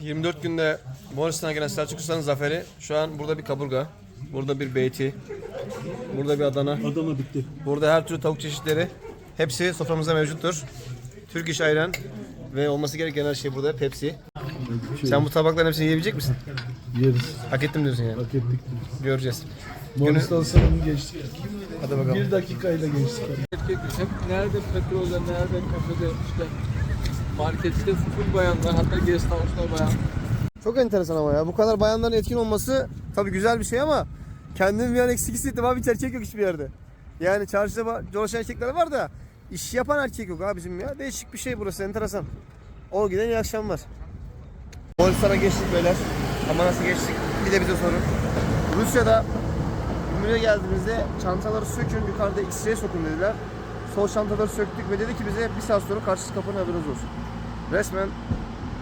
24 günde Moğolistan'a gelen Selçuk Usta'nın zaferi. Şu an burada bir kaburga. Burada bir beyti. Burada bir Adana. Adana bitti. Burada her türlü tavuk çeşitleri. Hepsi soframızda mevcuttur. Türk iş ayran ve olması gereken her şey burada. Pepsi. Sen bu tabakların hepsini yiyebilecek misin? Yeriz. Hak ettim diyorsun yani. Hak ettik. Göreceğiz. Moğolistan sınırını geçtik. Hadi bakalım. Bir dakikayla geçtik. Erkek hep nerede petrolde, nerede kafede işte markette full bayanlar hatta guest house'da bayan. Çok enteresan ama ya. Bu kadar bayanların etkin olması tabii güzel bir şey ama kendini bir an eksik hissettim abi hiç erkek yok hiçbir yerde. Yani çarşıda dolaşan erkekler var da iş yapan erkek yok abicim ya. Değişik bir şey burası enteresan. O giden iyi akşamlar. Moğolistan'a geçtik beyler. Ama nasıl geçtik? Bir de bize sorun. Rusya'da Gümrüğe geldiğimizde çantaları sökün yukarıda X-ray sokun dediler. Sol çantaları söktük ve dedi ki bize bir saat sonra karşısı kapının haberiniz olsun. Resmen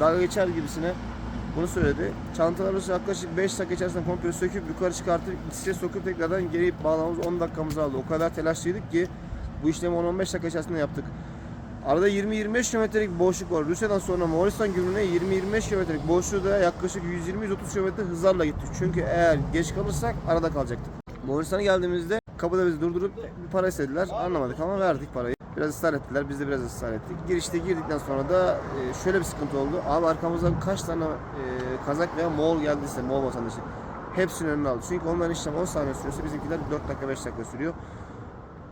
dalga geçer gibisine bunu söyledi. Çantaları yaklaşık 5 dakika içerisinde komple söküp yukarı çıkartıp X-ray sokup tekrardan geri bağlamamız 10 dakikamızı aldı. O kadar telaşlıydık ki bu işlemi 10-15 dakika içerisinde yaptık. Arada 20-25 kilometrelik boşluk var. Rusya'dan sonra Moğolistan gümrüğüne 20-25 kilometrelik boşluğu da yaklaşık 120-130 kilometre hızlarla gittik. Çünkü eğer geç kalırsak arada kalacaktık. Moğolistan'a geldiğimizde kapıda bizi durdurup bir para istediler. Anlamadık ama verdik parayı. Biraz ısrar ettiler. Biz de biraz ısrar ettik. Girişte girdikten sonra da e, şöyle bir sıkıntı oldu. Abi arkamızdan kaç tane e, Kazak veya Moğol geldiyse, Moğol vatandaşı hepsinin önüne aldı. Çünkü onların işlem 10 saniye sürüyorsa bizimkiler 4 dakika 5 dakika sürüyor.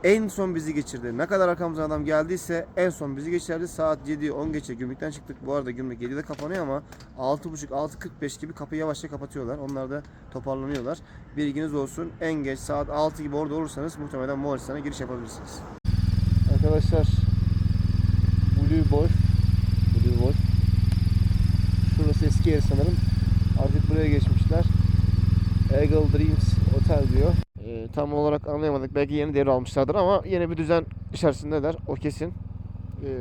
En son bizi geçirdi. Ne kadar arkamızdan adam geldiyse en son bizi geçirdi. Saat 7-10 geçe gümrükten çıktık. Bu arada gümrük 7'de kapanıyor ama 6.30-6.45 gibi kapıyı yavaşça kapatıyorlar. Onlar da toparlanıyorlar. Bilginiz olsun. En geç saat 6 gibi orada olursanız muhtemelen Moğolistan'a giriş yapabilirsiniz. Arkadaşlar Blue Boy Blue Boy Şurası eski yer sanırım. Artık buraya geçmişler. Eagle Dreams Otel diyor. Ee, tam olarak anlayamadık. Belki yeni devre almışlardır ama yeni bir düzen içerisindeler. O kesin. Ee,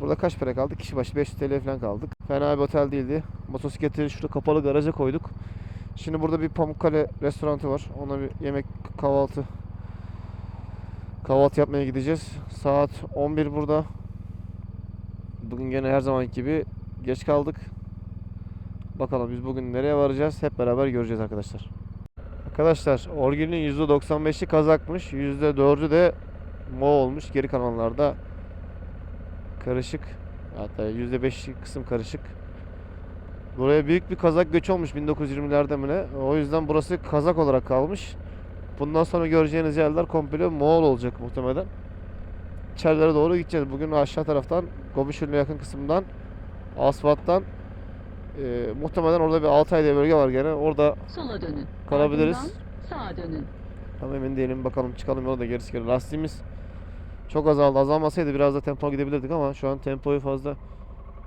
burada kaç para kaldı? Kişi başı 500 TL falan kaldık. Fena bir otel değildi. Motosikleti şurada kapalı garaja koyduk. Şimdi burada bir Pamukkale restoranı var. Ona bir yemek kahvaltı kahvaltı yapmaya gideceğiz. Saat 11 burada. Bugün gene her zamanki gibi geç kaldık. Bakalım biz bugün nereye varacağız hep beraber göreceğiz arkadaşlar. Arkadaşlar Orgil'in %95'i Kazakmış. %4'ü de Moğolmuş. Geri kalanlarda karışık. Hatta %5 kısım karışık. Buraya büyük bir Kazak göç olmuş 1920'lerde mi ne? O yüzden burası Kazak olarak kalmış. Bundan sonra göreceğiniz yerler komple Moğol olacak muhtemelen. İçerilere doğru gideceğiz. Bugün aşağı taraftan Gobişul'e yakın kısımdan asfalttan e, muhtemelen orada bir Altay diye bölge var gene. Orada Sola dönün. Kalabiliriz. Ardından Sağa dönün. Tam emin değilim. Bakalım çıkalım yola da gerisi gelir. Lastiğimiz çok azaldı. Azalmasaydı biraz da tempo gidebilirdik ama şu an tempoyu fazla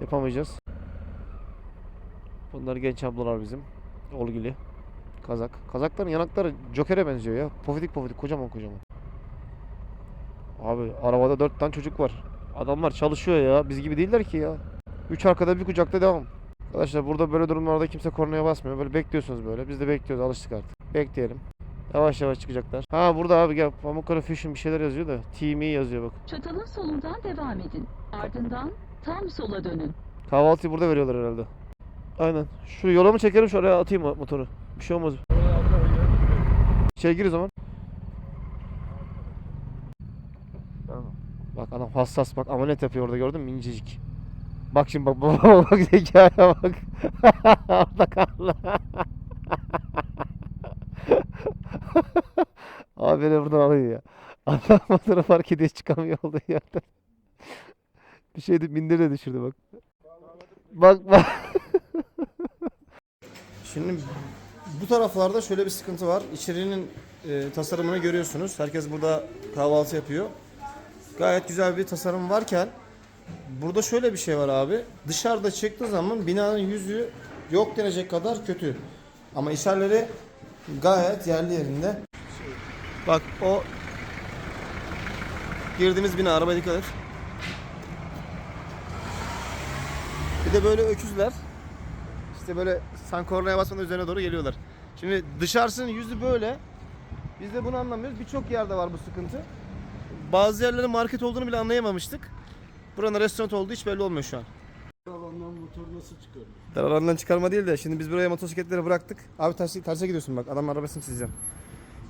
yapamayacağız. Bunlar genç ablalar bizim. Olgili. Kazak. Kazakların yanakları Joker'e benziyor ya. Pofidik pofidik kocaman kocaman. Abi arabada dört tane çocuk var. Adamlar çalışıyor ya. Biz gibi değiller ki ya. Üç arkada bir kucakta devam. Arkadaşlar burada böyle durumlarda kimse kornaya basmıyor. Böyle bekliyorsunuz böyle. Biz de bekliyoruz. Alıştık artık. Bekleyelim. Yavaş yavaş çıkacaklar. Ha burada abi gel. Pamukkale Fusion bir şeyler yazıyor da. TV yazıyor bak. Çatalın solundan devam edin. Ardından tam sola dönün. Kahvaltıyı burada veriyorlar herhalde. Aynen. Şu yola mı çekerim şuraya atayım mo- motoru. Bir şey olmaz. İçeri gir o zaman. Bak adam hassas bak amanet yapıyor orada gördün mü incecik. Bak şimdi bak bak bak, zekaya bak. Orada kaldı. Abi beni buradan alıyor ya. Adam motoru fark ediyor çıkamıyor olduğu yerden. Bir şey de bindir de düşürdü bak. Bak bak. Şimdi bu taraflarda şöyle bir sıkıntı var. İçerinin e, tasarımını görüyorsunuz. Herkes burada kahvaltı yapıyor. Gayet güzel bir tasarım varken burada şöyle bir şey var abi. Dışarıda çıktığı zaman binanın yüzü yok denecek kadar kötü. Ama içerileri gayet yerli yerinde. Bak o girdiğimiz bina arabaya dikkat. Bir de böyle öküzler. İşte böyle sen kornaya basmadan üzerine doğru geliyorlar. Şimdi dışarısının yüzü böyle. Biz de bunu anlamıyoruz. Birçok yerde var bu sıkıntı. Bazı yerlerin market olduğunu bile anlayamamıştık. Buranın restoran olduğu hiç belli olmuyor şu an. Alandan motorunu nasıl çıkarıyor? Daralarından çıkarma değil de şimdi biz buraya motosikletleri bıraktık. Abi terse, terse gidiyorsun bak adamın arabasını çizeceğim.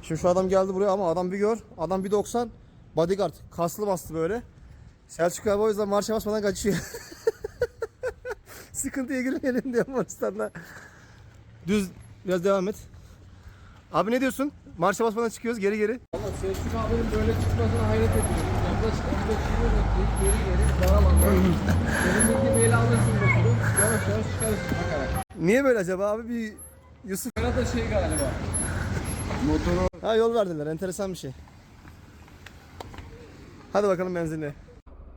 Şimdi şu adam geldi buraya ama adam bir gör. Adam 1.90 bodyguard. Kaslı bastı böyle. Selçuk abi o yüzden marşa basmadan kaçıyor. Sıkıntıya girmeyelim diyor Moğolistan'da. Düz biraz devam et. Abi ne diyorsun? Marşa basmadan çıkıyoruz geri geri. Valla Selçuk abinin böyle çıkmasına hayret ediyorum. Yaklaşık 15 kilometre geri geri dar alanda. Benim bildiğim el alırsın motoru. Yavaş yavaş çıkarsın bakarak. Niye böyle acaba abi? Bir Yusuf. Bana da şey galiba. Motoru Ha yol verdiler. Enteresan bir şey. Hadi bakalım benzinle.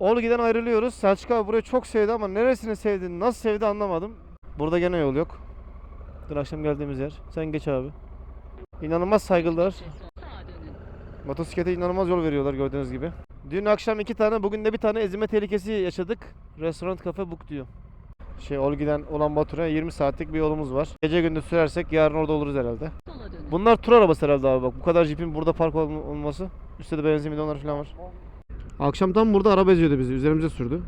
Olgi'den ayrılıyoruz. Selçuk abi burayı çok sevdi ama neresini sevdi, nasıl sevdi anlamadım. Burada gene yol yok. Dün akşam geldiğimiz yer. Sen geç abi. İnanılmaz saygılılar. Motosiklete inanılmaz yol veriyorlar gördüğünüz gibi. Dün akşam iki tane, bugün de bir tane ezilme tehlikesi yaşadık. Restoran kafe book diyor. Şey Olgi'den Ulan Batur'a 20 saatlik bir yolumuz var. Gece gündüz sürersek yarın orada oluruz herhalde. Bunlar tur arabası herhalde abi bak. Bu kadar jipin burada park ol- olması. Üstte de benzin bidonları falan var. Akşam tam burada araba eziyordu bizi. Üzerimize sürdü.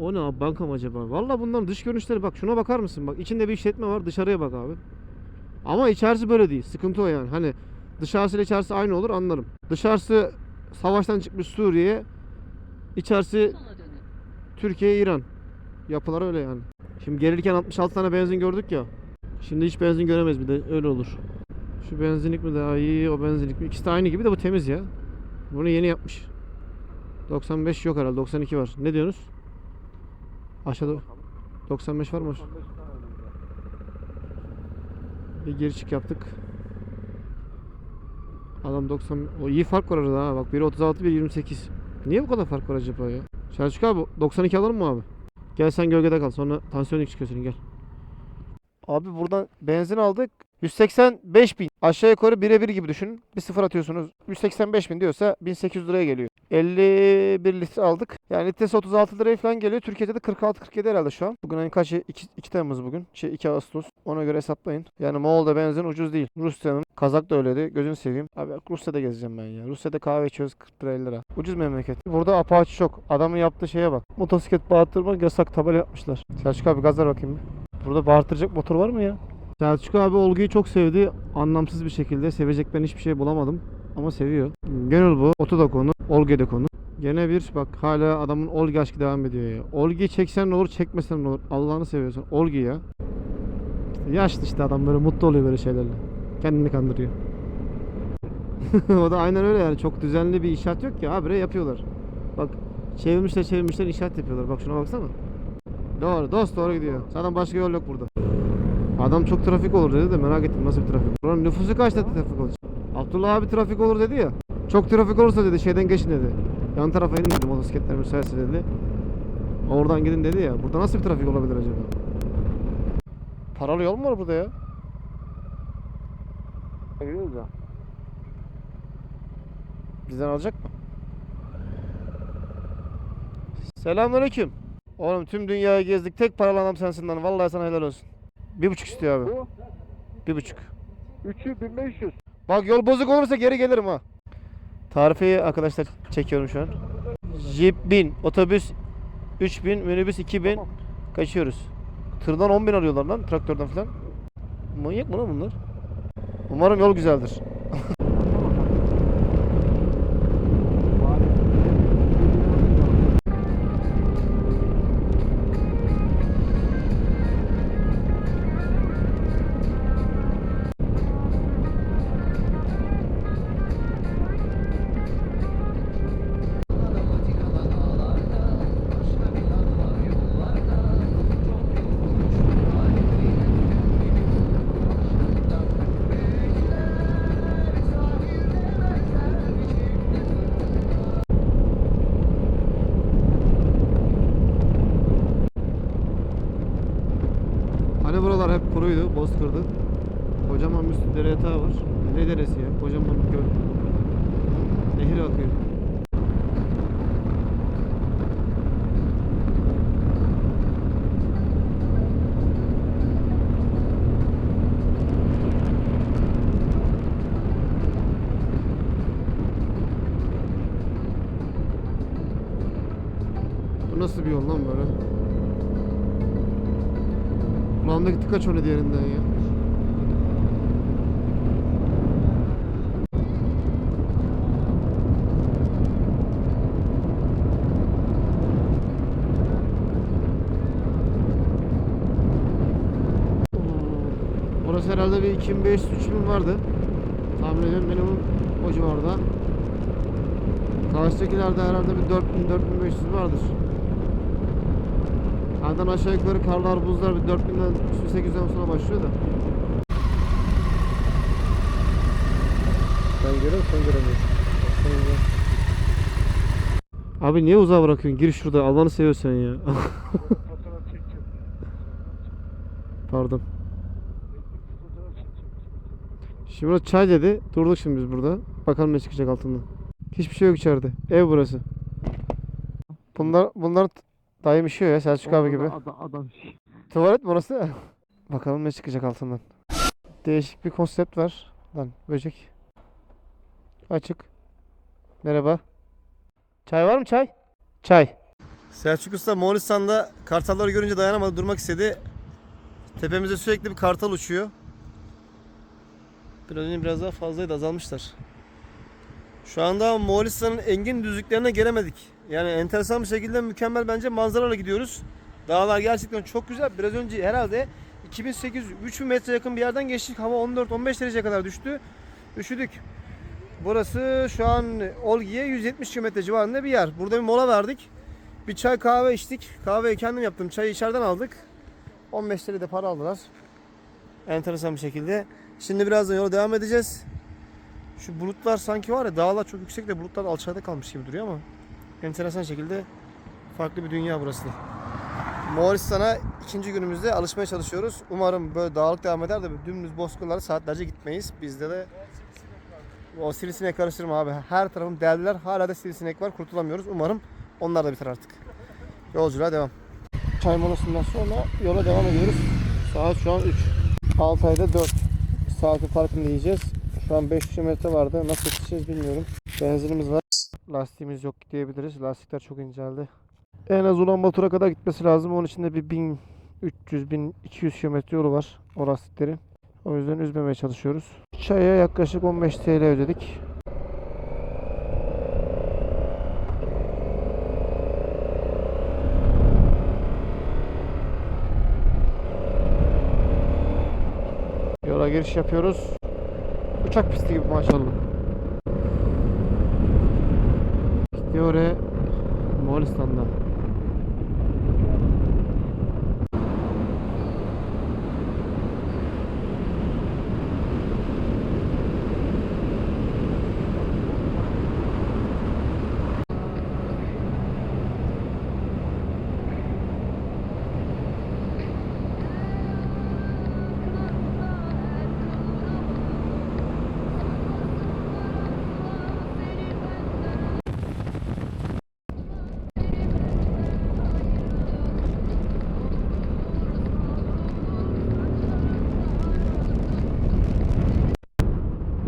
O ne abi banka mı acaba? Valla bunların dış görünüşleri bak şuna bakar mısın? Bak içinde bir işletme var dışarıya bak abi. Ama içerisi böyle değil. Sıkıntı o yani. Hani dışarısıyla içerisi aynı olur anlarım. Dışarısı savaştan çıkmış Suriye. içerisi. Türkiye, İran. Yapılar öyle yani. Şimdi gelirken 66 tane benzin gördük ya. Şimdi hiç benzin göremeyiz bir de öyle olur. Şu benzinlik mi daha iyi, o benzinlik mi? İkisi de aynı gibi de bu temiz ya. Bunu yeni yapmış. 95 yok herhalde, 92 var. Ne diyorsunuz? Aşağıda 95 var mı? Bir geri çık yaptık. Adam 90 o iyi fark var arada ha. Bak biri 36 biri 28. Niye bu kadar fark var acaba ya? Selçuk abi 92 alalım mı abi? Gel sen gölgede kal. Sonra tansiyon çıkıyor senin gel. Abi buradan benzin aldık. 185 bin. Aşağı yukarı birebir gibi düşünün. Bir sıfır atıyorsunuz. 185 bin diyorsa 1800 liraya geliyor. 51 litre aldık. Yani litresi 36 liraya falan geliyor. Türkiye'de de 46-47 herhalde şu an. Bugün ayın kaçı? 2, 2 Temmuz bugün. Şey 2 Ağustos. Ona göre hesaplayın. Yani Moğol'da benzin ucuz değil. Rusya'nın Kazak da öyleydi. Gözünü seveyim. Abi Rusya'da gezeceğim ben ya. Rusya'da kahve içiyoruz 40 lira 50 lira. Ucuz memleket. Burada Apache çok. Adamın yaptığı şeye bak. Motosiklet bağırtırmak yasak tabela yapmışlar. Selçuk abi gazlar bakayım bir. Burada bağırtıracak motor var mı ya? Selçuk abi Olgu'yu çok sevdi. Anlamsız bir şekilde. Sevecek ben hiçbir şey bulamadım. Ama seviyor. Gönül bu. Otu da konu. Olge de konu. Gene bir bak hala adamın Olgi aşkı devam ediyor ya. Olgi çeksen ne olur çekmesen ne olur. Allah'ını seviyorsun. Olgi ya. Yaşlı işte adam böyle mutlu oluyor böyle şeylerle. Kendini kandırıyor. o da aynen öyle yani. Çok düzenli bir inşaat yok ki. Habire yapıyorlar. Bak çevirmişler çevirmişler inşaat yapıyorlar. Bak şuna baksana. Doğru dost doğru gidiyor. Zaten başka yol yok burada. Adam çok trafik olur dedi de merak ettim nasıl bir trafik. Buranın nüfusu kaç dedi trafik olacak. Abdullah abi trafik olur dedi ya. Çok trafik olursa dedi şeyden geçin dedi. Yan tarafa inin dedi motosikletler müsaitse dedi. Oradan gidin dedi ya. Burada nasıl bir trafik olabilir acaba? Paralı yol mu var burada ya? Gidiyoruz ya. Bizden alacak mı? Selamünaleyküm. Oğlum tüm dünyayı gezdik. Tek paralı adam sensin lan. Vallahi sana helal olsun. Bir buçuk istiyor abi. Bir buçuk. Üçü 1500. Bak yol bozuk olursa geri gelirim ha. Tarifeyi arkadaşlar çekiyorum şu an. Jeep 1000, otobüs 3000, minibüs 2000. Kaçıyoruz. Tırdan 10.000 alıyorlar lan traktörden falan. Manyak mı lan bunlar? Umarım yol güzeldir. Hani buralar hep kuruydu, bozkırdı. Kocaman bir dere yatağı var. Ne deresi ya? Kocaman bir göl. Nehir akıyor. O ne diğerinden ya. Burası herhalde bir 2500-3000 vardı. Tahmin ediyorum minimum o civarda. Karşıdakilerde herhalde bir 4000-4500 vardır. Nereden aşağı yukarı karlar buzlar bir 4000'den 800'den sonra başlıyor da. Ben görüyorum sen göremiyorsun. Abi niye uzağa bırakıyorsun? Gir şurada. Allah'ını seviyorsan ya. Pardon. Şimdi burası çay dedi. Durduk şimdi biz burada. Bakalım ne çıkacak altından. Hiçbir şey yok içeride. Ev burası. Bunlar bunlar dayım işiyor ya Selçuk abi gibi. Adam, adam. Tuvalet mi orası? Bakalım ne çıkacak altından. Değişik bir konsept var. Lan böcek. Açık. Merhaba. Çay var mı çay? Çay. Selçuk Usta Moğolistan'da kartalları görünce dayanamadı durmak istedi. Tepemize sürekli bir kartal uçuyor. Biraz önce biraz daha fazlaydı azalmışlar. Şu anda Moğolistan'ın engin düzlüklerine gelemedik. Yani enteresan bir şekilde mükemmel bence manzaralarla gidiyoruz. Dağlar gerçekten çok güzel. Biraz önce herhalde 2800-3000 metre yakın bir yerden geçtik. Hava 14-15 dereceye kadar düştü. Üşüdük. Burası şu an Olgi'ye 170 km civarında bir yer. Burada bir mola verdik. Bir çay kahve içtik. Kahveyi kendim yaptım. Çayı içeriden aldık. 15 TL de para aldılar. Enteresan bir şekilde. Şimdi birazdan yola devam edeceğiz. Şu bulutlar sanki var ya dağlar çok yüksek de bulutlar alçakta kalmış gibi duruyor ama enteresan şekilde farklı bir dünya burası. Moğolistan'a ikinci günümüzde alışmaya çalışıyoruz. Umarım böyle dağlık devam eder de dümdüz bozkırlara saatlerce gitmeyiz. Bizde de o sivrisinek karıştırma abi. Her tarafım deldiler. Hala da sivrisinek var. Kurtulamıyoruz. Umarım onlar da biter artık. Yolculuğa devam. Çay molasından sonra yola devam ediyoruz. Saat şu an 3. Altay'da 4. Saati farkında yiyeceğiz. Şu an 500 metre vardı. Nasıl yetişeceğiz bilmiyorum. Benzinimiz var. Lastiğimiz yok diyebiliriz. Lastikler çok inceldi. En az Ulan Batur'a kadar gitmesi lazım. Onun için de bir 1300-1200 kilometre yolu var o lastiklerin. O yüzden üzmemeye çalışıyoruz. Çaya yaklaşık 15 TL ödedik. Yola giriş yapıyoruz. Uçak pisti gibi maşallah. Oraya Moğolistan'da.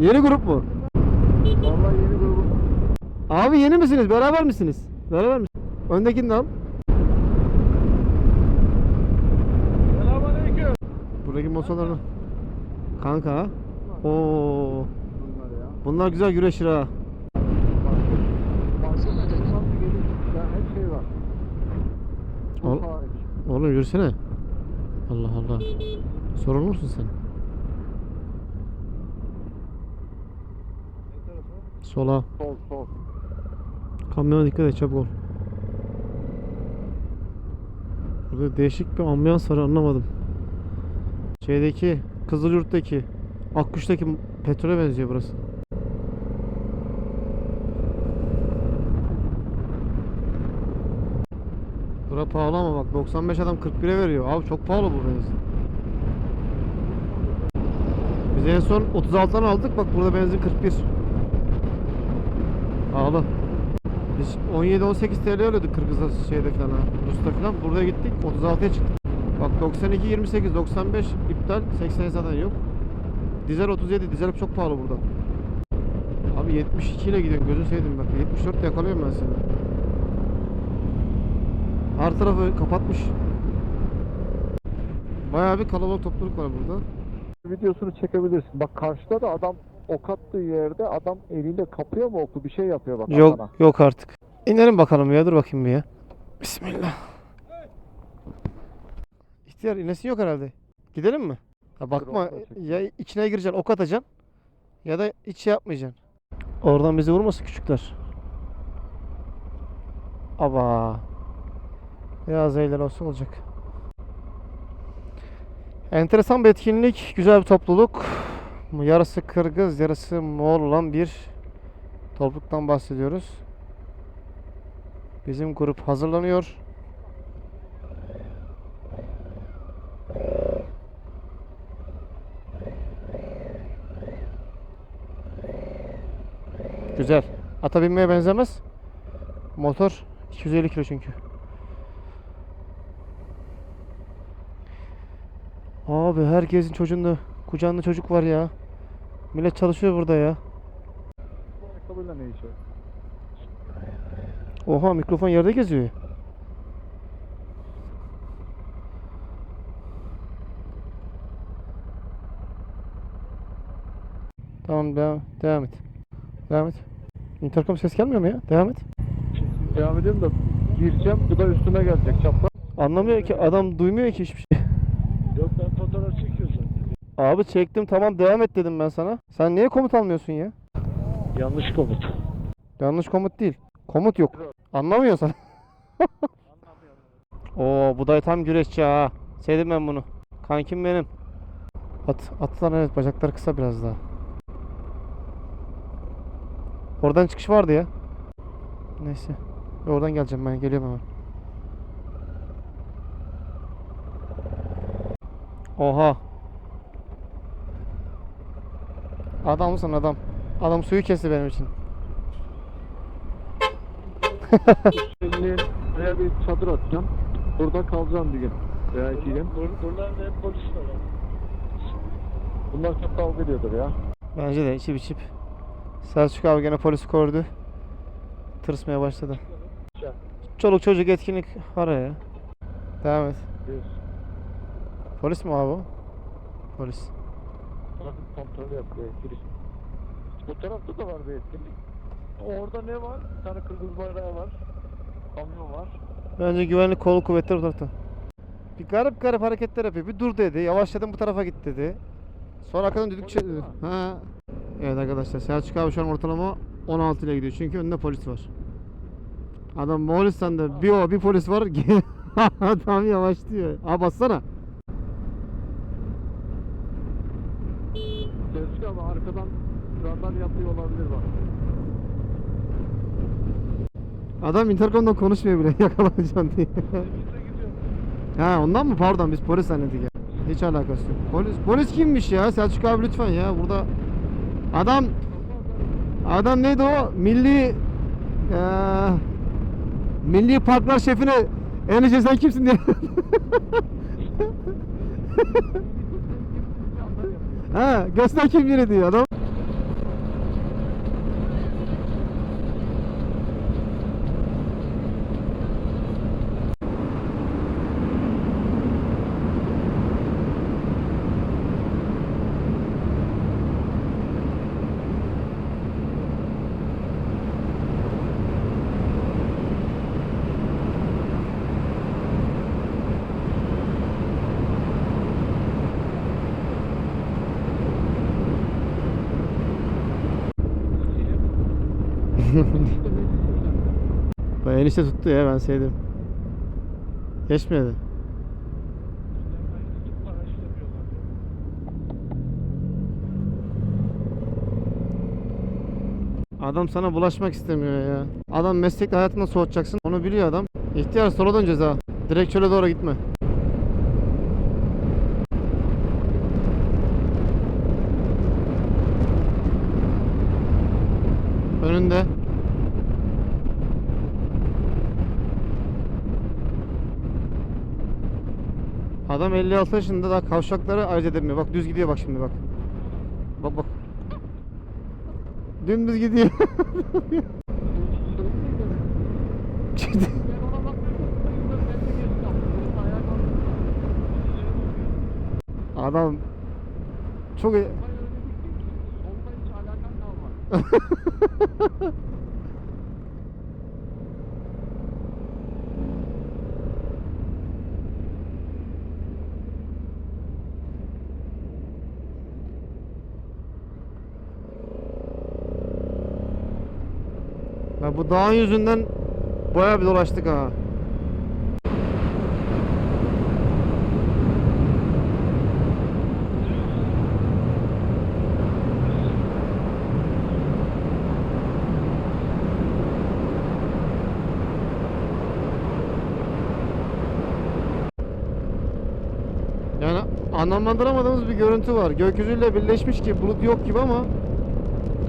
Yeni grup mu? Vallahi yeni grubum. Abi yeni misiniz? Beraber misiniz? Beraber misiniz? Öndekini de al. Selamünaleyküm. Buradaki motorlarını. Kanka? Oo. Bunlar güzel güreşir ha. Şey. Ol-. Oğlum yürüsene. Allah Allah. Sorumlu musun sen? Ne tarafı? Sola. Sol sol. Kamyona dikkat et çabuk ol. Burada değişik bir ambiyans var anlamadım. Şeydeki Kızılyurt'taki Akkuş'taki petrole benziyor burası. Bura pahalı ama bak 95 adam 41'e veriyor. Abi çok pahalı bu benzin. Biz en son 36'dan aldık bak burada benzin 41. Pahalı. Biz 17-18 TL ödedik Kırgız'da şeyde falan. Rus'ta falan. Buraya gittik 36'ya çıktık. Bak 92 28 95 iptal 80 zaten yok. Dizel 37 dizel çok pahalı burada. Abi 72 ile gidiyorsun gözünü seveyim bak 74 yakalıyorum ben seni. Her tarafı kapatmış. Bayağı bir kalabalık topluluk var burada. Videosunu çekebilirsin. Bak karşıda da adam ok attığı yerde adam eliyle kapıya mı oku bir şey yapıyor bak Yok arkana. yok artık. İnelim bakalım ya dur bakayım bir ya. Bismillah. İhtiyar inesin yok herhalde. Gidelim mi? Ha bakma ya içine gireceksin ok atacaksın ya da hiç şey yapmayacaksın. Oradan bizi vurmasın küçükler. Aba. Biraz eğlen olsun olacak. Enteresan bir etkinlik, güzel bir topluluk. Yarısı Kırgız, yarısı Moğol olan bir topluluktan bahsediyoruz. Bizim grup hazırlanıyor. Güzel. Ata binmeye benzemez. Motor 250 kilo çünkü. Abi herkesin çocuğunda kucağında çocuk var ya. Millet çalışıyor burada ya. Ayakkabıyla ne işi? Oha mikrofon yerde geziyor. Tamam devam, devam et. Devam et. Intercom ses gelmiyor mu ya? Devam et. Devam edeyim de gireceğim bu da üstüme gelecek çapraz. Anlamıyor ki adam duymuyor ki hiçbir şey. Yok ben fotoğraf çekiyorsun. Abi çektim tamam devam et dedim ben sana. Sen niye komut almıyorsun ya? Yanlış komut. Yanlış komut değil. Komut yok. Anlamıyorsan. Oo bu da tam güreşçi ha. Sevdim ben bunu. Kankim benim. At, atlar evet bacakları kısa biraz daha. Oradan çıkış vardı ya. Neyse. Oradan geleceğim ben geliyorum hemen. Oha. Adamsın adam. Adam suyu kesti benim için. Şimdi buraya bir çadır atacağım. Burada kalacağım bir gün. Veya iki gün. Buralarda hep polis var. Bunlar çok kavga ediyordur ya. Bence de içip içip. Selçuk abi gene polisi gördü. Tırsmaya başladı. Çoluk çocuk etkinlik var ya. Devam et. Polis mi abi o? Polis. Trafik kontrolü yapıyor. Giriş. Bu tarafta da var bir etkinlik. Orada ne var? Bir tane kırmızı bayrağı var. Kamyon var. Bence güvenlik kolu kuvvetleri o tarafta. Bir garip garip hareketler yapıyor. Bir dur dedi. Yavaşladım bu tarafa git dedi. Sonra arkadan düdük Polis çe- mi? Ha. Evet arkadaşlar Selçuk abi şu an ortalama 16 ile gidiyor. Çünkü önünde polis var. Adam Moğolistan'da bir o bir polis var. Adam yavaşlıyor. Abi bassana. Selçuk ama arkadan radar yapıyor olabilir bak. Adam interkomdan konuşmuyor bile yakalanacaksın diye. ha ondan mı? Pardon biz polis zannettik ya. Hiç alakası yok. Polis, polis kimmiş ya? Selçuk abi lütfen ya. Burada adam adam neydi o? Milli eee Milli Parklar şefine Enice sen kimsin diye. ha göster kimliğini diyor adam. Ben enişte tuttu ya ben sevdim. Geçmedi. Adam sana bulaşmak istemiyor ya. Adam meslekle hayatından soğutacaksın. Onu biliyor adam. İhtiyar sola döneceğiz ha. Direkt çöle doğru gitme. Önünde. Adam 56 yaşında daha kavşakları ayırt edemiyor. Bak düz gidiyor bak şimdi bak. Bak bak. Dümdüz gidiyor. Adam çok iyi. Ama öyle diyeceksin ki onunla hiç alakan kalmaz. Bu dağın yüzünden bayağı bir dolaştık ha. Yani anlamlandıramadığımız bir görüntü var. Gökyüzüyle birleşmiş gibi bulut yok gibi ama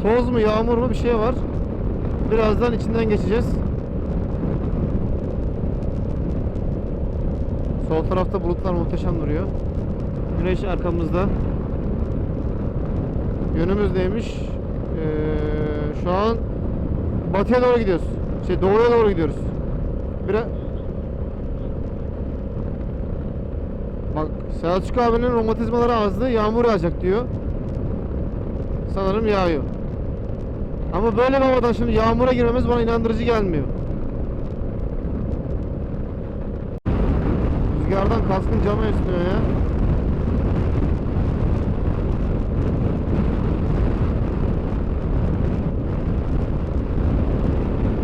toz mu yağmur mu bir şey var. Birazdan içinden geçeceğiz. Sol tarafta bulutlar muhteşem duruyor. Güneş arkamızda. Yönümüz neymiş? Ee, şu an batıya doğru gidiyoruz. Şey doğuya doğru gidiyoruz. Biraz Bak Selçuk abinin romatizmaları azdı. Yağmur yağacak diyor. Sanırım yağıyor. Ama böyle bir havadan şimdi yağmura girmemiz bana inandırıcı gelmiyor. Rüzgardan kaskın cama esniyor ya.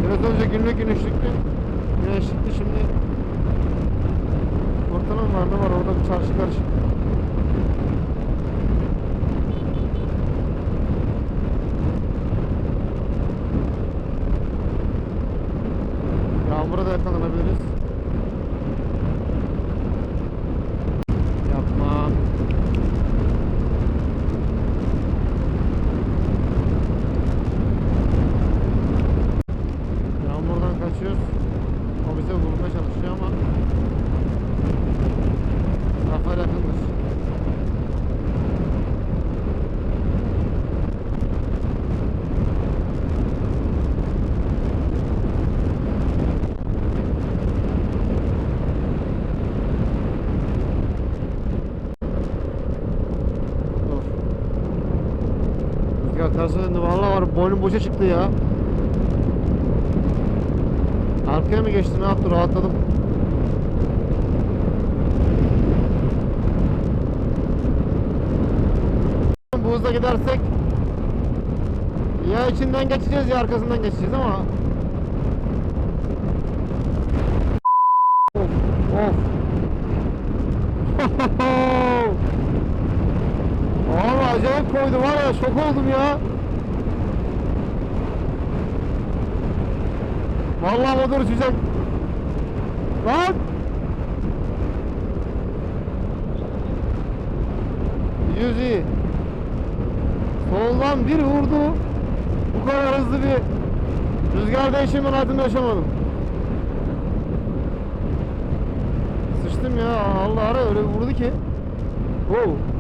Biraz önce günlük güneşlikti. Güneşlikti şimdi Ortanın var ne var orada bir çarşı karışık. Yağmura da yakalanabiliriz. Yapma. Yağmurdan kaçıyoruz. O bize vurmaya çalışıyor ama Rafael yakındır. Dur. Rüzgar terse döndü. Valla var boynum boşa çıktı ya. Arkaya mı geçti ne yaptı rahatladım. Bu hızla gidersek ya içinden geçeceğiz ya arkasından geçeceğiz ama koydu var ya şok oldum ya Vallahi motor uçacak Lan Yüz iyi Soldan bir vurdu. Bu kadar hızlı bir rüzgar değişimi hayatımda yaşamadım. Sıçtım ya. Allah ara öyle vurdu ki. Oh.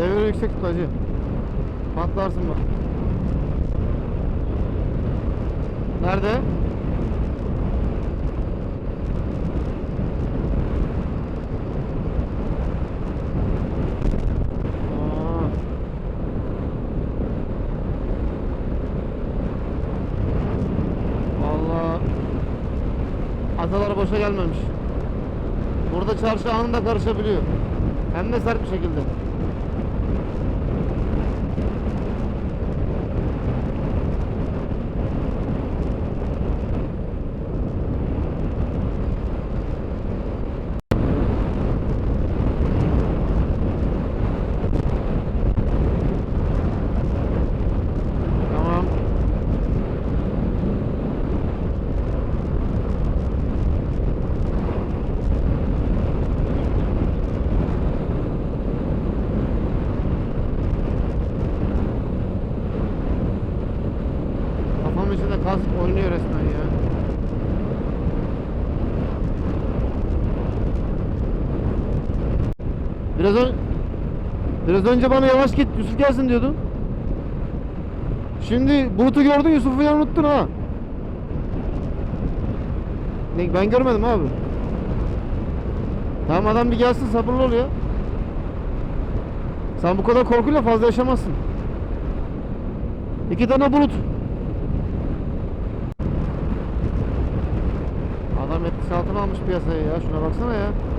Devre yüksek tut hacı. Patlarsın bak. Nerede? Atalar boşa gelmemiş. Burada çarşı anında karışabiliyor. Hem de sert bir şekilde. Tamam. Kafamın içinde kask oynuyor resmen ya. Biraz ön... Biraz önce bana yavaş git Yusuf gelsin diyordun. Şimdi Bulut'u gördün Yusuf'u ya unuttun ha. Ne, ben görmedim abi. Tamam adam bir gelsin sabırlı ol ya. Sen bu kadar korkuyla fazla yaşamazsın. İki tane bulut. Adam etkisi altına almış piyasayı ya. Şuna baksana ya.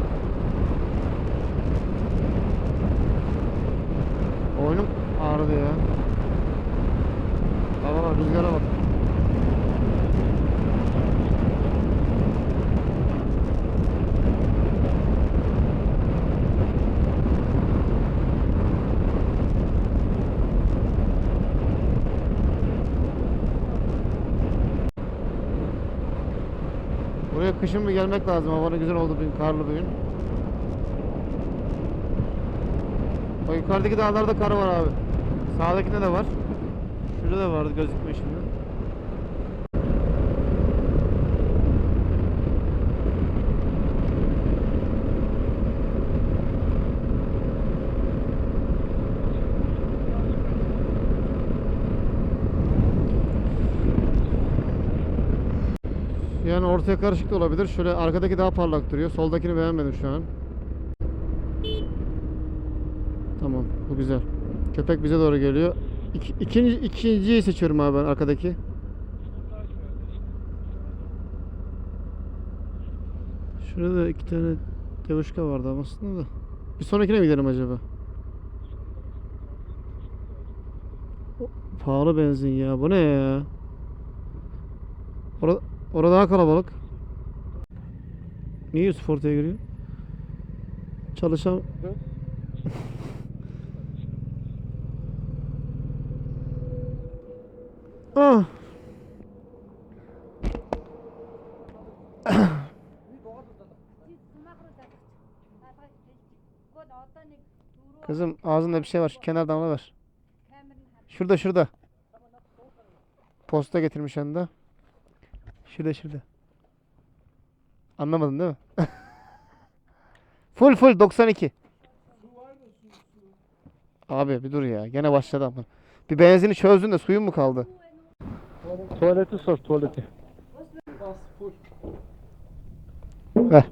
Oyunum ağrıdı ya. Hava bak, rüzgara bak. Buraya kışın bir gelmek lazım. Havanın güzel oldu bugün, karlı bugün. O yukarıdaki dağlarda kar var abi. Sağdakinde de var. Şurada da vardı gözükmüyor şimdi. Yani ortaya karışık da olabilir. Şöyle arkadaki daha parlak duruyor. Soldakini beğenmedim şu an. Tamam, bu güzel. Köpek bize doğru geliyor. İki, ikinci, ikinciyi seçiyorum abi ben arkadaki. Şurada iki tane devuşka vardı ama aslında da. Bir sonrakine mi gidelim acaba? Pahalı benzin ya. Bu ne ya? Orada, orada daha kalabalık. Niye Yusuf ortaya giriyor? Çalışan... ah! Kızım ağzında bir şey var. Şu kenardan alıver. Şurada şurada. Posta getirmiş yanında. Şurada şurada. Anlamadın değil mi? full full 92. Abi bir dur ya. Gene başladı ama. Bir benzini çözdün de suyun mu kaldı? Tuvaleti sor tuvaleti. Bak